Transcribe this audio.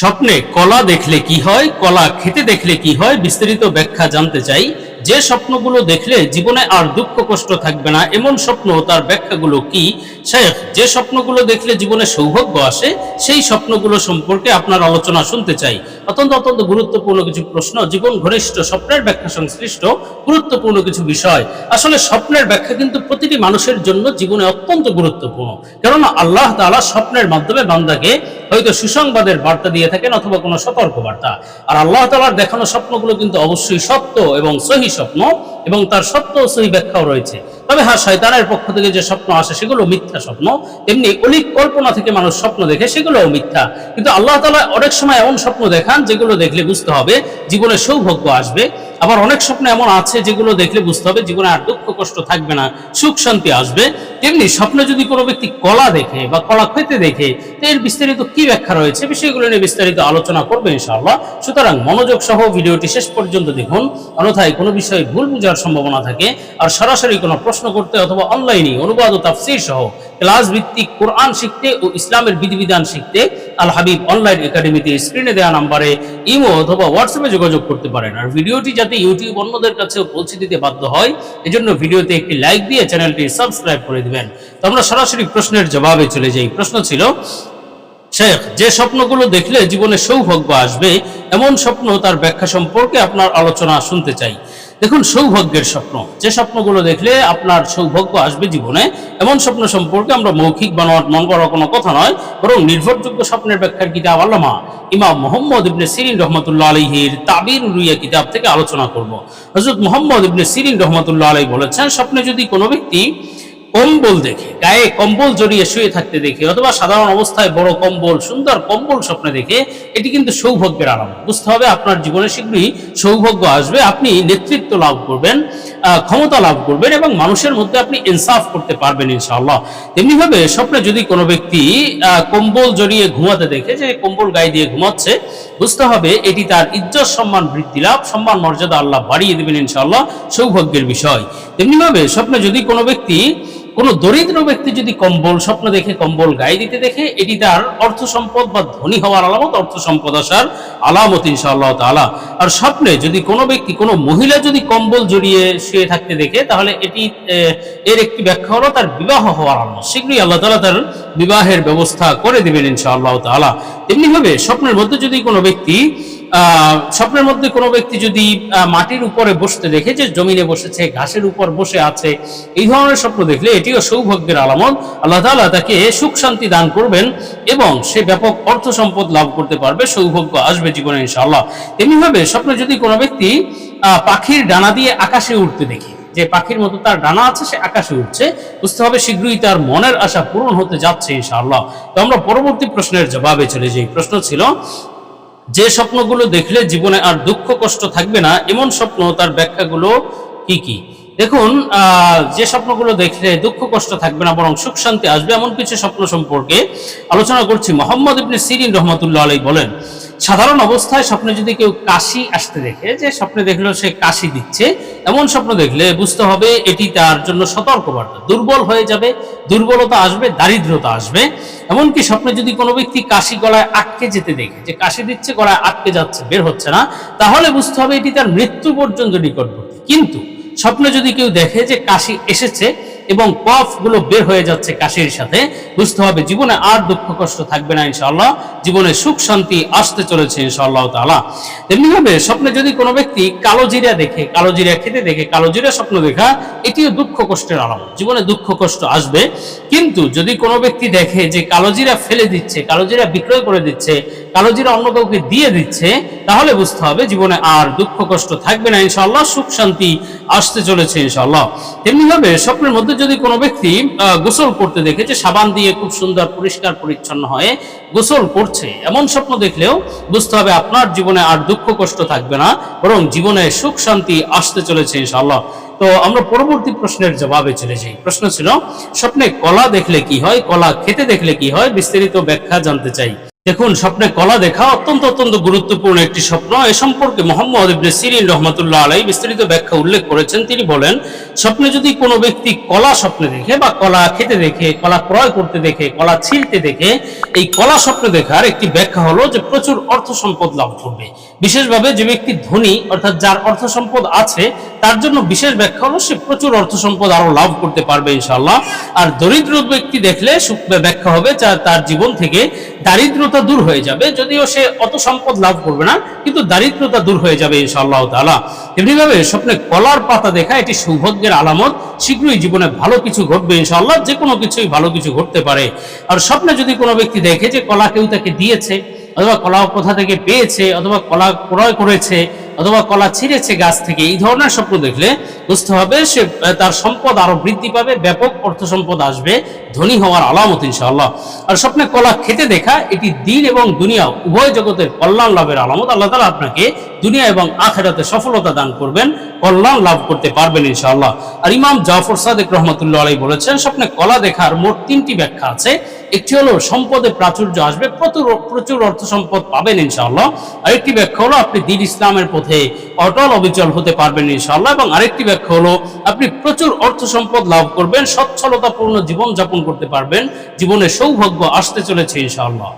স্বপ্নে কলা দেখলে কি হয় কলা খেতে দেখলে কি হয় বিস্তারিত ব্যাখ্যা জানতে চাই। যে স্বপ্নগুলো দেখলে জীবনে আর দুঃখ কষ্ট থাকবে না, এমন স্বপ্ন তার ব্যাখ্যাগুলো কি? শেখ যে স্বপ্নগুলো দেখলে জীবনে সৌভাগ্য আসে, সেই স্বপ্নগুলো সম্পর্কে আপনার আলোচনা শুনতে চাই। অত্যন্ত অত্যন্ত গুরুত্বপূর্ণ কিছু প্রশ্ন, জীবন ঘনিষ্ঠ, স্বপ্নের ব্যাখ্যা সংশ্লিষ্ট, গুরুত্বপূর্ণ কিছু বিষয়। আসলে স্বপ্নের ব্যাখ্যা কিন্তু প্রতিটি মানুষের জন্য জীবনে অত্যন্ত গুরুত্বপূর্ণ। কেননা আল্লাহ তাআলা স্বপ্নের মাধ্যমে বান্দাকে হয়তো সুসংবাদের বার্তা দিয়ে থাকেন অথবা কোনো সতর্ক বার্তা আর আল্লাহ তাআলার দেখানো স্বপ্নগুলো কিন্তু অবশ্যই সত্য এবং সহি স্বপ্ন এবং তার সত্য সহি ব্যাখ্যাও রয়েছে। তবে হ্যাঁ শয়তানের পক্ষ থেকে যে স্বপ্ন আসে সেগুলো মিথ্যা স্বপ্ন। তেমনি অলিক কল্পনা থেকে মানুষ স্বপ্ন দেখে, সেগুলোও মিথ্যা। কিন্তু আল্লাহ তালা অনেক সময় এমন স্বপ্ন দেখান, যেগুলো দেখলে বুঝতে হবে, জীবনে সৌভাগ্য আসবে। আবার অনেক স্বপ্ন এমন আছে, যেগুলো দেখলে বুঝতে হবে, জীবনে আর দুঃখ কষ্ট থাকবে না, সুখ শান্তি আসবে। তেমনি স্বপ্নে যদি কোনো ব্যক্তি কলা দেখে বা কলা খেতে দেখে এর বিস্তারিত কি ব্যাখ্যা রয়েছে বিষয়গুলো নিয়ে বিস্তারিত আলোচনা করবে ইনশাআল্লাহ। সুতরাং মনোযোগ সহ ভিডিওটি শেষ পর্যন্ত দেখুন। অন্যথায় কোনো বিষয়ে ভুল বোঝার সম্ভাবনা থাকে, আর সরাসরি কোনো প্রশ্ন করতে অথবা অনলাইনে অনুবাদ ও তাফসির সহ ক্লাস ভিত্তিক কোরআন শিখতে ও ইসলামের বিধিবিধান শিখতে আল হাবিব অনলাইন একাডেমিতে স্ক্রিনে দেওয়া নাম্বারে ইমো অথবা হোয়াটসঅ্যাপে যোগাযোগ করতে পারেন। আর ভিডিওটি যাতে ইউটিউব অন্যদের কাছেও পৌঁছে দিতে বাধ্য হয়, এজন্য ভিডিওতে একটি লাইক দিয়ে চ্যানেলটি সাবস্ক্রাইব করে দিবেন। তো আমরা সরাসরি প্রশ্নের জবাবে চলে যাই। প্রশ্ন ছিল, শেখ, যে স্বপ্নগুলো দেখলে জীবনে সৌভাগ্য আসবে, এমন স্বপ্ন তার ব্যাখ্যা সম্পর্কে আপনার আলোচনা শুনতে চাই। দেখুন, সৌভাগ্যের স্বপ্ন। যে স্বপ্নগুলো দেখলে আপনার সৌভাগ্য আসবে জীবনে, এমন স্বপ্ন সম্পর্কে আমরা মৌখিক বানোয়াট মন করার কোনো কথা নয়, বরং নির্ভরযোগ্য স্বপ্নের ব্যাখ্যার কিতাব আল্লামা ইমাম মোহাম্মদ ইবনে সিরিন রহমতুল্লাহ আলহির তাবির রুইয়া কিতাব থেকে আলোচনা করব। হজরত মোহাম্মদ ইবনে সিরিন রহমতুল্লাহ আলহী বলেছেন, স্বপ্নে যদি কোনো ব্যক্তি কম্বল দেখে, গায়ে কম্বল জড়িয়ে শুয়ে থাকতে দেখে, অথবা সাধারণ অবস্থায় বড় কম্বল, সুন্দর কম্বল স্বপ্নে দেখে, এটি কিন্তু সৌভাগ্যের আলামত বুঝতে হবে আপনার জীবনে শীঘ্রই সৌভাগ্য আসবে, আপনি নেতৃত্ব লাভ করবেন ক্ষমতা লাভ করবেন এবং মানুষের মধ্যে আপনি ইনসাফ করতে পারবেন ইনশাআল্লাহ। তেমনিভাবে স্বপ্নে যদি কোনো ব্যক্তি কম্বল জড়িয়ে ঘুমাতে দেখে, যে কম্বল গায়ে দিয়ে ঘুমাচ্ছে, বুঝতে হবে এটি তার ইজ্জত, সম্মান বৃদ্ধি লাভ, সম্মান, মর্যাদা আল্লাহ বাড়িয়ে দেবেন ইনশাআল্লাহ, সৌভাগ্যের বিষয়। তেমনিভাবে স্বপ্নে যদি কোনো ব্যক্তি কোনো দরিদ্র ব্যক্তি যদি কম্বল, স্বপ্ন দেখে কম্বল গায়ে দিতে দেখে, এটি তার অর্থ সম্পদ বা ধনী হওয়ার আলামত, অর্থ সম্পদ আসার আলামত ইনশাআল্লাহ তাআলা। আর স্বপ্নে যদি কোনো ব্যক্তি, কোনো মহিলা যদি কম্বল জড়িয়ে শুয়ে থাকতে দেখে, তাহলে এটি এর একটি ব্যাখ্যা হলো তার বিবাহ হওয়ার আলামত। শীঘ্রই আল্লাহ তাআলা তার বিবাহের ব্যবস্থা করে দিবেন ইনশাআল্লাহ তাআলা। তেমনিভাবে স্বপ্নের মধ্যে যদি কোনো ব্যক্তি স্বপ্নের মধ্যে কোনো ব্যক্তি যদি মাটির উপরে বসতে দেখে যে জমিনে বসেছে, ঘাসের উপর বসে আছে, এই ধরনের স্বপ্ন দেখলে এটিও সৌভাগ্যের আলামত। আল্লাহ তাআলা তাকে সুখ শান্তি দান করবেন এবং সে ব্যাপক অর্থ সম্পদ লাভ করতে পারবে, সৌভাগ্য আসবে জীবনে ইনশাআল্লাহ। তেমনিভাবে স্বপ্নে যদি কোনো ব্যক্তি পাখির ডানা দিয়ে আকাশে উঠতে দেখে, যে পাখির মতো তার ডানা আছে, সে আকাশে উঠছে বুঝতে হবে শীঘ্রই তার মনের আশা পূরণ হতে যাচ্ছে ইনশাআল্লাহ। তো আমরা পরবর্তী প্রশ্নের জবাবে চলে যাই। প্রশ্ন ছিল যে স্বপ্নগুলো দেখলে জীবনে আর দুঃখ কষ্ট থাকবে না, এমন স্বপ্ন তার ব্যাখ্যাগুলো কি কি? দেখুন যে স্বপ্নগুলো দেখলে দুঃখ, কষ্ট থাকবে না, বরং সুখ, শান্তি আসবে, এমন কিছু স্বপ্ন সম্পর্কে আলোচনা করছি। মোহাম্মদ ইবনে সিরিন রহমতুল্লাহ আলাই বলেন, সাধারণ অবস্থায় স্বপ্নে যদি কেউ কাশি আসতে দেখে, যে স্বপ্নে দেখলেও সে কাশি দিচ্ছে, এমন স্বপ্ন দেখলে বুঝতে হবে এটি তার জন্য সতর্কবার্তা। দুর্বল হয়ে যাবে, দুর্বলতা আসবে, দারিদ্রতা আসবে। এমনকি স্বপ্নে যদি কোনো ব্যক্তি কাশি গলায় আটকে যেতে দেখে, যে কাশি দিচ্ছে, গলায় আটকে যাচ্ছে, বের হচ্ছে না, তাহলে বুঝতে হবে এটি তার মৃত্যু পর্যন্ত নিকটবর্তী। কিন্তু স্বপ্নে যদি কেউ দেখে যে কাশি এসেছে এবং কফগুলো বের হয়ে যাচ্ছে কাশির সাথে, বুঝতে হবে জীবনে আর দুঃখ কষ্ট থাকবে না ইনশাআল্লাহ। জীবনে সুখ, শান্তি আসতে চলেছে ইনশাআল্লাহ তাআলা। তেমনি ভাবে স্বপ্নে যদি কোনো ব্যক্তি কালো জিরা দেখে, কালো জিরা খেতে দেখে, কালো জিরা স্বপ্ন দেখা, এটিও দুঃখ কষ্টের আলামত। জীবনে দুঃখ কষ্ট আসবে। কিন্তু যদি কোনো ব্যক্তি দেখে যে কালো জিরা ফেলে দিচ্ছে, কালো জিরা বিক্রয় করে দিচ্ছে কালো জিরা অন্য কাউকে দিয়ে দিচ্ছে, তাহলে বুঝতে হবে জীবনে আর দুঃখ কষ্ট থাকবে না, ইনশাআল্লাহ, সুখ শান্তি আসতে চলেছে, ইনশাআল্লাহ। তেমনি ভাবে স্বপ্নের মধ্যে যদি কোনো ব্যক্তি গোসল করতে দেখেছে, সাবান দিয়ে খুব সুন্দর পরিষ্কার পরিচ্ছন্ন হয়ে গোসল করছে, এমন স্বপ্ন দেখলেও বুঝতে হবে আপনার জীবনে আর দুঃখ কষ্ট থাকবে না, বরং জীবনে সুখ শান্তি আসতে চলেছে, ইনশাআল্লাহ। তো আমরা পরবর্তী প্রশ্নের জবাবে চলে যাই। প্রশ্ন ছিল, স্বপ্নে কলা দেখলে কি হয়, কলা খেতে দেখলে কি হয়? বিস্তারিত ব্যাখ্যা জানতে চাই। দেখুন, স্বপ্নে কলা দেখা অত্যন্ত অত্যন্ত গুরুত্বপূর্ণ একটি স্বপ্ন। এ সম্পর্কে মোহাম্মদ ইবনে সিরিন রহমতুল্লাহ আলাই বিস্তারিত ব্যাখ্যা উল্লেখ করেছেন। তিনি বলেন, স্বপ্নে যদি কোনো ব্যক্তি কলা স্বপ্নে দেখে বা কলা খেতে দেখে, কলা ক্রয় করতে দেখে, কলা ছিলতে দেখে, এই কলা স্বপ্নে দেখার একটি ব্যাখ্যা হলো যে প্রচুর অর্থ সম্পদ লাভ করবে। বিশেষভাবে যে ব্যক্তি ধনী, অর্থাৎ যার অর্থ সম্পদ আছে, তার জন্য বিশেষ ব্যাখ্যা হলো সে প্রচুর অর্থ সম্পদ আরও লাভ করতে পারবে ইনশাআল্লাহ। আর দরিদ্র ব্যক্তি দেখলে ব্যাখ্যা হবে তার জীবন থেকে দারিদ্রতা দূর হয়ে যাবে, যদিও সে অত সম্পদ লাভ করবে না, কিন্তু দারিদ্রতা দূর হয়ে যাবে ইনশাআল্লাহ তাআলা। এমনিভাবে স্বপ্নে কলার পাতা দেখা, এটি সৌভাগ্যের আলামত, শীঘ্রই জীবনে ভালো কিছু ঘটবে ইনশাআল্লাহ, যে কোনো কিছুই ভালো কিছু ঘটতে পারে। আর স্বপ্নে যদি কোনো ব্যক্তি দেখে যে কলা কেউ তাকে দিয়েছে, অথবা কলা কোথা থেকে পেয়েছে, অথবা কলা ক্রয় করেছে অথবা কলা ছিঁড়েছে গাছ থেকে, এই ধরনের স্বপ্ন দেখলে বুঝতে হবে সে তার সম্পদ আরও বৃদ্ধি পাবে, ব্যাপক অর্থ সম্পদ আসবে, ধনী হওয়ার আলামত ইনশাআল্লাহ। আর স্বপ্নে কলা খেতে দেখা, এটি দিন এবং দুনিয়া, উভয় জগতের কল্যাণ লাভের আলামত। আল্লাহ তালা আপনাকে দুনিয়া এবং আখেরাতে সফলতা দান করবেন, কল্যাণ লাভ করতে পারবেন ইনশাআল্লাহ। আর ইমাম জাফর সাদেক রহমতুল্লাহ আলাই বলেছেন, স্বপ্নে কলা দেখার মোট তিনটি ব্যাখ্যা আছে। একটি হলো, সম্পদে প্রাচুর্য আসবে, প্রচুর প্রচুর অর্থ সম্পদ পাবেন ইনশাআল্লাহ। আরেকটি ব্যাখ্যা হলো, আপনি দিন ইসলামের পথে অটল অবিচল হতে পারবেন ইনশাআল্লাহ। এবং আরেকটি ব্যাখ্যা হলো, আপনি প্রচুর অর্থ সম্পদ লাভ করবেন, সচ্ছলতাপূর্ণ জীবন যাপন করতে পারবেন, জীবনে সৌভাগ্য আসতে চলেছে ইনশাআল্লাহ।